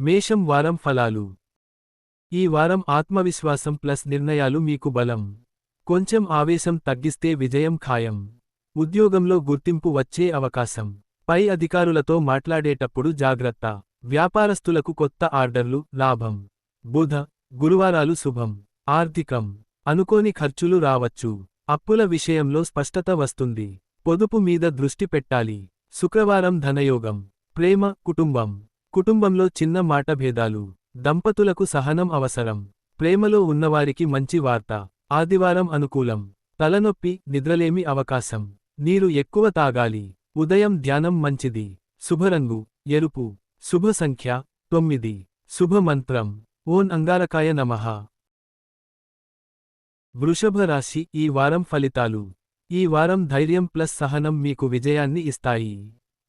మేషం వారం ఫలాలు. ఈ వారం ఆత్మవిశ్వాసం ప్లస్ నిర్ణయాలు మీకు బలం. కొంచెం ఆవేశం తగ్గిస్తే విజయం ఖాయం. ఉద్యోగంలో గుర్తింపు వచ్చే అవకాశం. పై అధికారులతో మాట్లాడేటప్పుడు జాగ్రత్త. వ్యాపారస్తులకు కొత్త ఆర్డర్లు లాభం. బుధ గురువారాలు శుభం. ఆర్థికం. అనుకోని ఖర్చులు రావచ్చు. అప్పుల విషయంలో స్పష్టత వస్తుంది. పొదుపు మీద దృష్టి పెట్టాలి. శుక్రవారం ధనయోగం. ప్రేమ కుటుంబం. కుటుంబంలో చిన్న మాట భేదాలు దంపతులకు సహనం అవసరం ప్రేమలో ఉన్నవారికి మంచి వార్త ఆదివారం అనుకూలం తలనొప్పి నిద్రలేమి అవకాశం నీరు ఎక్కువ తాగాలి ఉదయం ధ్యానం మంచిది శుభరంగు ఎరుపు శుభ సంఖ్య తొమ్మిది శుభమంత్రం ఓన్ అంగారకాయ నమః. వృషభ రాశి ఈ వారం ఫలితాలు ఈ వారం ధైర్యం ప్లస్ సహనం మీకు విజయాన్ని ఇస్తాయి.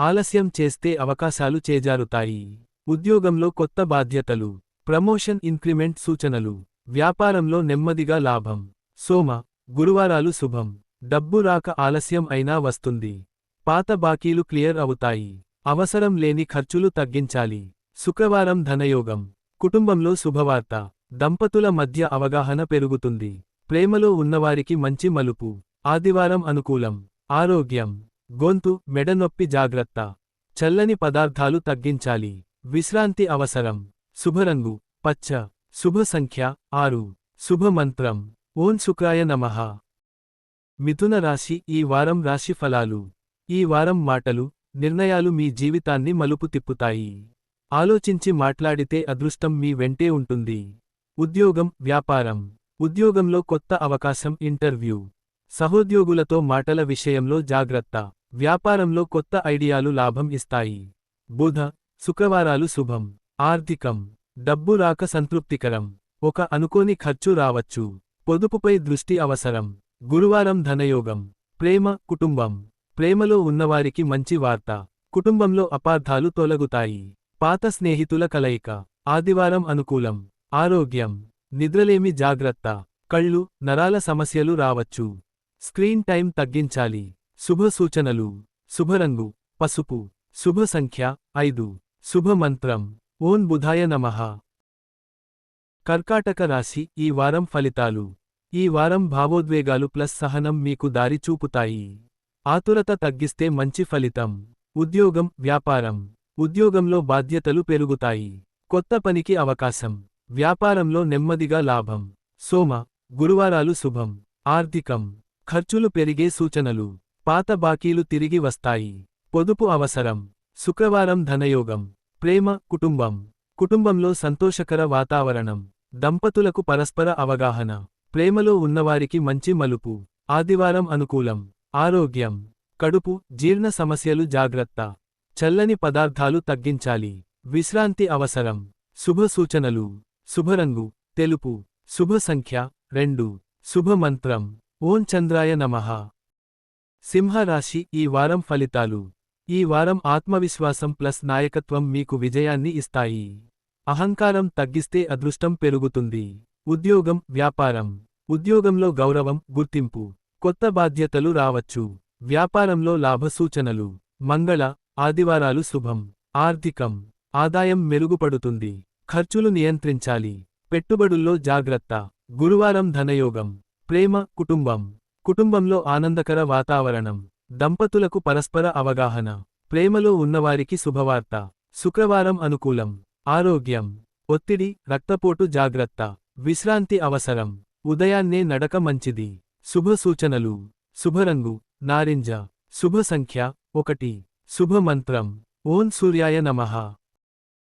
ఆలస్యం చేస్తే అవకాశాలు చేజారుతాయి. ఉద్యోగంలో కొత్త బాధ్యతలు ప్రమోషన్ ఇంక్రిమెంట్ సూచనలు వ్యాపారంలో నెమ్మదిగా లాభం. సోమ గురువారాలు శుభం. డబ్బు రాక ఆలస్యం అయినా వస్తుంది. పాత బాకీలు క్లియర్ అవుతాయి. అవసరం లేని ఖర్చులు తగ్గించాలి. శుక్రవారం ధనయోగం. కుటుంబంలో శుభవార్త. దంపతుల మధ్య అవగాహన పెరుగుతుంది. ప్రేమలో ఉన్నవారికి మంచి మలుపు. ఆదివారం అనుకూలం. ఆరోగ్యం. గొంతు మెడనొప్పి జాగ్రత్త. చల్లని పదార్థాలు తగ్గించాలి. విశ్రాంతి అవసరం. శుభరంగు. పచ్చ. శుభ సంఖ్య ఆరు. శుభమంత్రం ఓం శుక్రాయ నమ. మిథున రాశి ఈ వారం రాశి ఫలాలు. ఈ వారం మాటలు నిర్ణయాలు మీ జీవితాన్ని మలుపు తిప్పుతాయి. ఆలోచించి మాట్లాడితే అదృష్టం మీ వెంటే ఉంటుంది. ఉద్యోగం వ్యాపారం. ఉద్యోగంలో కొత్త అవకాశం ఇంటర్వ్యూ. సహోద్యోగులతో మాటల విషయంలో జాగ్రత్త. వ్యాపారంలో కొత్త ఐడియాలు లాభం ఇస్తాయి. బుధ శుక్రవారాలు శుభం. ఆర్థికం. డబ్బు రాక సంతృప్తికరం. ఒక అనుకోని ఖర్చు రావచ్చు. పొదుపుపై దృష్టి అవసరం. గురువారం ధనయోగం. ప్రేమ కుటుంబం. ప్రేమలో ఉన్నవారికి మంచి వార్త. కుటుంబంలో అపార్థాలు తొలగుతాయి. పాత స్నేహితుల కలయిక. ఆదివారం అనుకూలం. ఆరోగ్యం. నిద్రలేమి జాగ్రత్త. కళ్ళు నరాల సమస్యలు రావచ్చు. స్క్రీన్ టైం తగ్గించాలి. శుభ సూచనలు శుభరంగు పసుపు శుభ సంఖ్య ఐదు శుభమంత్రం ఓం బుధాయ నమః. కర్కాటక రాశి ఈ వారం ఫలితాలు. ఈ వారం భావోద్వేగాలు ప్లస్ సహనం మీకు దారి చూపుతాయి. ఆతురత తగ్గిస్తే మంచి ఫలితం. ఉద్యోగం వ్యాపారం. ఉద్యోగంలో బాధ్యతలు పెరుగుతాయి. కొత్త పనికి అవకాశం. వ్యాపారంలో నెమ్మదిగా లాభం. సోమ గురువారాలు శుభం. ఆర్థికం. ఖర్చులు పెరిగే సూచనలు. పాత బాకీలు తిరిగి వస్తాయి. పొదుపు అవసరం. శుక్రవారం ధనయోగం. ప్రేమ కుటుంబం. కుటుంబంలో సంతోషకర వాతావరణం. దంపతులకు పరస్పర అవగాహన. ప్రేమలో ఉన్నవారికి మంచి మలుపు. ఆదివారం అనుకూలం. ఆరోగ్యం. కడుపు జీర్ణ సమస్యలు జాగ్రత్త. చల్లని పదార్థాలు తగ్గించాలి. విశ్రాంతి అవసరం. శుభ సూచనలు. శుభరంగు. తెలుపు. శుభ సంఖ్య. రెండు. శుభమంత్రం ఓం చంద్రాయ నమః. సింహరాశి ఈ వారం ఫలితాలు. ఈ వారం ఆత్మవిశ్వాసం ప్లస్ నాయకత్వం మీకు విజయాన్ని ఇస్తాయి. అహంకారం తగ్గిస్తే అదృష్టం పెరుగుతుంది. ఉద్యోగం వ్యాపారం. ఉద్యోగంలో గౌరవం గుర్తింపు. కొత్త బాధ్యతలు రావచ్చు. వ్యాపారంలో లాభ సూచనలు మంగళ ఆదివారాలు శుభం. ఆర్థికం. ఆదాయం మెరుగుపడుతుంది. ఖర్చులు నియంత్రించాలి. పెట్టుబడుల్లో జాగ్రత్త. గురువారం ధనయోగం. ప్రేమ కుటుంబం. కుటుంబంలో ఆనందకర వాతావరణం. దంపతులకు పరస్పర అవగాహన. ప్రేమలో ఉన్నవారికి శుభవార్త. శుక్రవారం అనుకూలం. ఆరోగ్యం. ఒత్తిడి రక్తపోటు జాగ్రత్త. విశ్రాంతి అవసరం. ఉదయాన్నే నడక మంచిది. శుభ సూచనలు. శుభరంగు. నారింజ. శుభ సంఖ్య. ఒకటి. శుభ మంత్రం. ఓం సూర్యాయ నమః.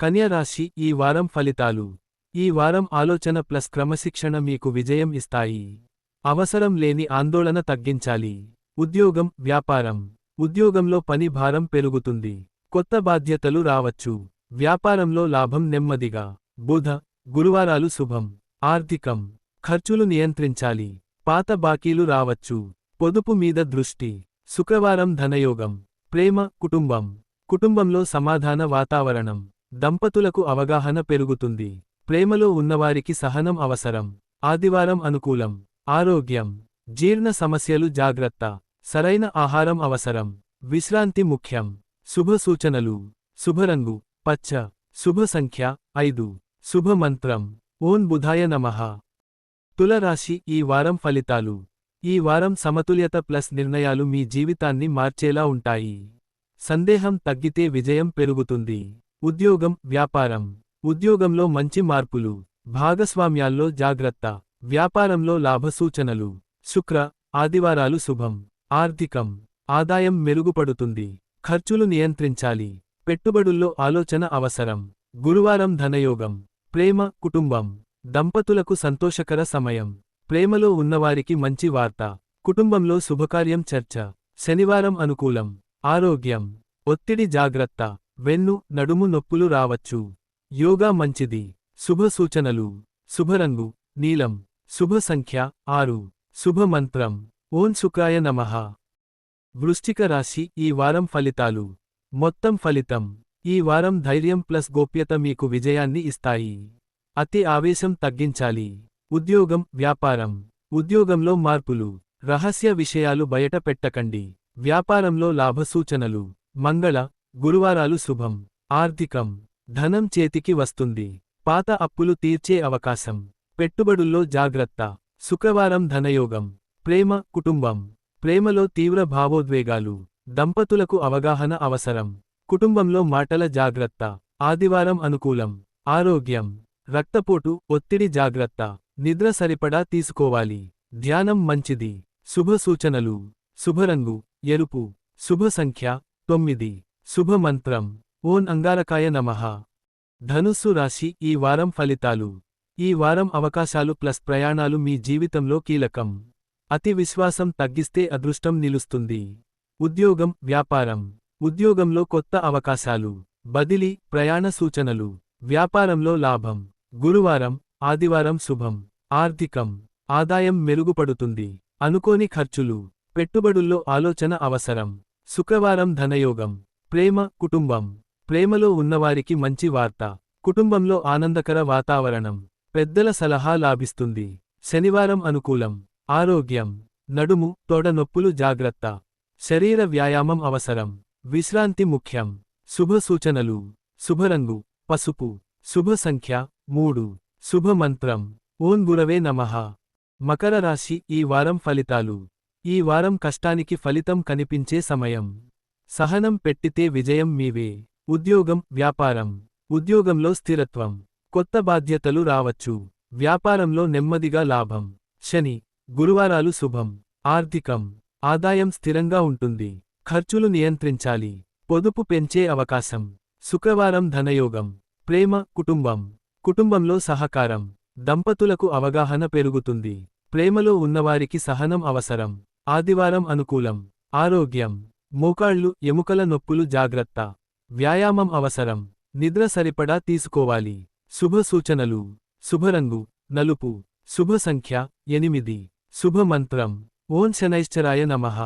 కన్యరాశి ఈ వారం ఫలితాలు. ఈ వారం ఆలోచన ప్లస్ క్రమశిక్షణ మీకు విజయం ఇస్తాయి. అవసరం లేని ఆందోళన తగ్గించాలి. ఉద్యోగం వ్యాపారం. ఉద్యోగంలో పని భారం పెరుగుతుంది. కొత్త బాధ్యతలు రావచ్చు. వ్యాపారంలో లాభం నెమ్మదిగా. బుధ గురువారాలు శుభం. ఆర్థికం. ఖర్చులు నియంత్రించాలి. పాత బాకీలు రావచ్చు. పొదుపు మీద దృష్టి. శుక్రవారం ధనయోగం. ప్రేమ కుటుంబం. కుటుంబంలో సమాధాన వాతావరణం. దంపతులకు అవగాహన పెరుగుతుంది. ప్రేమలో ఉన్నవారికి సహనం అవసరం. ఆదివారం అనుకూలం. ఆరోగ్యం. జీర్ణ సమస్యలు జాగ్రత్త. సరైన ఆహారం అవసరం. విశ్రాంతి ముఖ్యం. శుభ సూచనలు. శుభరంగు. పచ్చ. శుభ సంఖ్య ఐదు. శుభ మంత్రం. ఓం బుధాయ నమః. తులరాశి ఈ వారం ఫలితాలు. ఈ వారం సమతుల్యత ప్లస్ నిర్ణయాలు మీ జీవితాన్ని మార్చేలా ఉంటాయి. సందేహం తగ్గితే విజయం పెరుగుతుంది. ఉద్యోగం వ్యాపారం. ఉద్యోగంలో మంచి మార్పులు. భాగస్వామ్యాల్లో జాగ్రత్త. వ్యాపారంలో లాభసూచనలు. శుక్ర ఆదివారాలు శుభం. ఆర్థికం. ఆదాయం మెరుగుపడుతుంది. ఖర్చులు నియంత్రించాలి. పెట్టుబడుల్లో ఆలోచన అవసరం. గురువారం ధనయోగం. ప్రేమ కుటుంబం. దంపతులకు సంతోషకర సమయం. ప్రేమలో ఉన్నవారికి మంచి వార్త. కుటుంబంలో శుభకార్యం చర్చ. శనివారం అనుకూలం. ఆరోగ్యం. ఒత్తిడి జాగ్రత్త. వెన్ను నడుము నొప్పులు రావచ్చు. యోగా మంచిది. శుభ సూచనలు శుభరంగు. నీలం. శుభ సంఖ్య ఆరు. శుభ మంత్రం ఓం శుక్రాయ నమః. వృష్టిక రాశి ఈ వారం ఫలితాలు. మొత్తం ఫలితం. ఈ వారం ధైర్యం ప్లస్ గోప్యత మీకు విజయాన్ని ఇస్తాయి. అతి ఆవేశం తగ్గించాలి. ఉద్యోగం వ్యాపారం. ఉద్యోగంలో మార్పులు. రహస్య విషయాలు బయట పెట్టకండి. వ్యాపారంలో లాభసూచనలు. మంగళ గురువారాలు శుభం. ఆర్థికం. ధనం చేతికి వస్తుంది. పాత అప్పులు తీర్చే అవకాశం. పెట్టుబడుల్లో జాగ్రత్త. శుక్రవారం ధనయోగం. ప్రేమ కుటుంబం. ప్రేమలో తీవ్ర భావోద్వేగాలు. దంపతులకు అవగాహన అవసరం. కుటుంబంలో మాటల జాగ్రత్త. ఆదివారం అనుకూలం. ఆరోగ్యం. రక్తపోటు ఒత్తిడి జాగ్రత్త. నిద్ర సరిపడా తీసుకోవాలి. ధ్యానం మంచిది. శుభ సూచనలు. శుభరంగు ఎరుపు. శుభ సంఖ్య తొమ్మిది. శుభ మంత్రం. ఓన్ అంగారకాయ నమః. ధనుస్సు రాశి ఈ వారం ఫలితాలు. ఈ వారం అవకాశాలు ప్లస్ ప్రయాణాలు మీ జీవితంలో కీలకం. అతి విశ్వాసం తగ్గిస్తే అదృష్టం నిలుస్తుంది. ఉద్యోగం వ్యాపారం. ఉద్యోగంలో కొత్త అవకాశాలు. బదిలీ ప్రయాణ సూచనలు. వ్యాపారంలో లాభం. గురువారం ఆదివారం శుభం. ఆర్థికం. ఆదాయం మెరుగుపడుతుంది. అనుకోని ఖర్చులు. పెట్టుబడుల్లో ఆలోచన అవసరం. శుక్రవారం ధనయోగం. ప్రేమ కుటుంబం. ప్రేమలో ఉన్నవారికి మంచి వార్త. కుటుంబంలో ఆనందకర వాతావరణం. పెద్దల సలహా లాభిస్తుంది. శనివారం అనుకూలం. ఆరోగ్యం. నడుము తొడ నొప్పులు జాగ్రత్త. శరీర వ్యాయామం అవసరం. విశ్రాంతి ముఖ్యం. శుభ సూచనలు. శుభరంగు. పసుపు. శుభ సంఖ్య మూడు. శుభ మంత్రం. ఓం గురవే నమః. మకర రాశి ఈ వారం ఫలితాలు. ఈ వారం కష్టానికి ఫలితం కనిపించే సమయం. సహనం పెట్టితే విజయం మీవే. ఉద్యోగం వ్యాపారం. ఉద్యోగంలో స్థిరత్వం. కొత్త బాధ్యతలు రావచ్చు. వ్యాపారంలో నెమ్మదిగా లాభం. శని గురువారాలు శుభం. ఆర్థికం ఆదాయం స్థిరంగా ఉంటుంది. ఖర్చులు నియంత్రించాలి. పొదుపు పెంచే అవకాశం. శుక్రవారం ధనయోగం. ప్రేమ కుటుంబం. కుటుంబంలో సహకారం. దంపతులకు అవగాహన పెరుగుతుంది. ప్రేమలో ఉన్నవారికి సహనం అవసరం. ఆదివారం అనుకూలం. ఆరోగ్యం. మోకాళ్ళు ఎముకల నొప్పులు జాగ్రత్త. వ్యాయామం అవసరం. నిద్ర సరిపడా తీసుకోవాలి. శుభ సూచనలు శుభరంగు నలుపు శుభ సంఖ్య ఎనిమిది శుభ మంత్రం ఓం శనైశ్చరాయ నమః.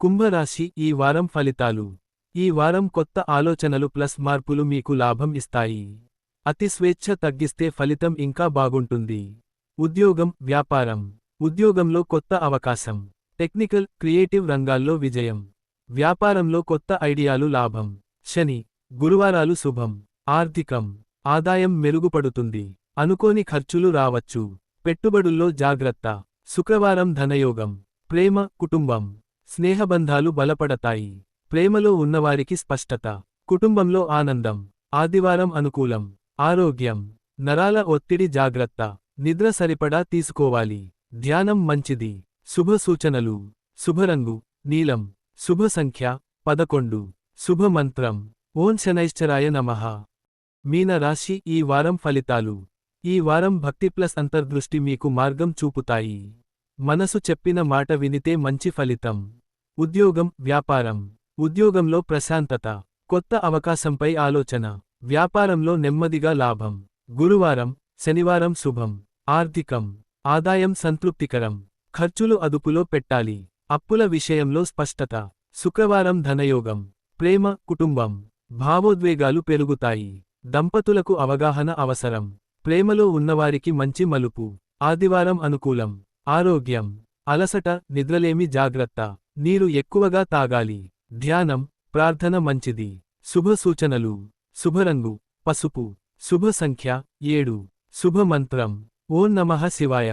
కుంభరాశి ఈ వారం ఫలితాలు. ఈ వారం కొత్త ఆలోచనలు ప్లస్ మార్పులు మీకు లాభం ఇస్తాయి. అతి స్వేచ్ఛ తగ్గిస్తే ఫలితం ఇంకా బాగుంటుంది. ఉద్యోగం వ్యాపారం. ఉద్యోగంలో కొత్త అవకాశం. టెక్నికల్ క్రియేటివ్ రంగాల్లో విజయం. వ్యాపారంలో కొత్త ఐడియాలు లాభం. శని గురువారాలు శుభం. ఆర్థికం. ఆదాయం మెరుగుపడుతుంది. అనుకోని ఖర్చులు రావచ్చు. పెట్టుబడుల్లో జాగ్రత్త. శుక్రవారం ధనయోగం. ప్రేమ కుటుంబం. స్నేహబంధాలు బలపడతాయి. ప్రేమలో ఉన్నవారికి స్పష్టత. కుటుంబంలో ఆనందం. ఆదివారం అనుకూలం. ఆరోగ్యం. నరాల ఒత్తిడి జాగ్రత్త. నిద్ర సరిపడా తీసుకోవాలి. ధ్యానం మంచిది. శుభ సూచనలు. శుభరంగు. నీలం. శుభ సంఖ్య. పదకొండు. శుభ మంత్రం. ఓం శనైశ్చరాయ నమః. మీన రాశి ఈ వారం ఫలితాలు. ఈ వారం భక్తి ప్లస్ అంతర్దృష్టి మీకు మార్గం చూపుతాయి. మనసు చెప్పిన మాట వినితే మంచి ఫలితం. ఉద్యోగం వ్యాపారం. ఉద్యోగంలో ప్రశాంతత. కొత్త అవకాశంపై ఆలోచన. వ్యాపారంలో నెమ్మదిగా లాభం. గురువారం శనివారం శుభం. ఆర్థికం. ఆదాయం సంతృప్తికరం. ఖర్చులు అదుపులో పెట్టాలి. అప్పుల విషయంలో స్పష్టత. శుక్రవారం ధనయోగం. ప్రేమ కుటుంబం. భావోద్వేగాలు పెరుగుతాయి. దంపతులకు అవగాహన అవసరం. ప్రేమలో ఉన్నవారికి మంచి మలుపు. ఆదివారం అనుకూలం. ఆరోగ్యం. అలసట నిద్రలేమి జాగ్రత్త. నీరు ఎక్కువగా తాగాలి. ధ్యానం ప్రార్థన మంచిది. శుభ సూచనలు. శుభరంగు. పసుపు. శుభ సంఖ్య ఏడు. శుభ మంత్రం. ఓం నమః శివాయ.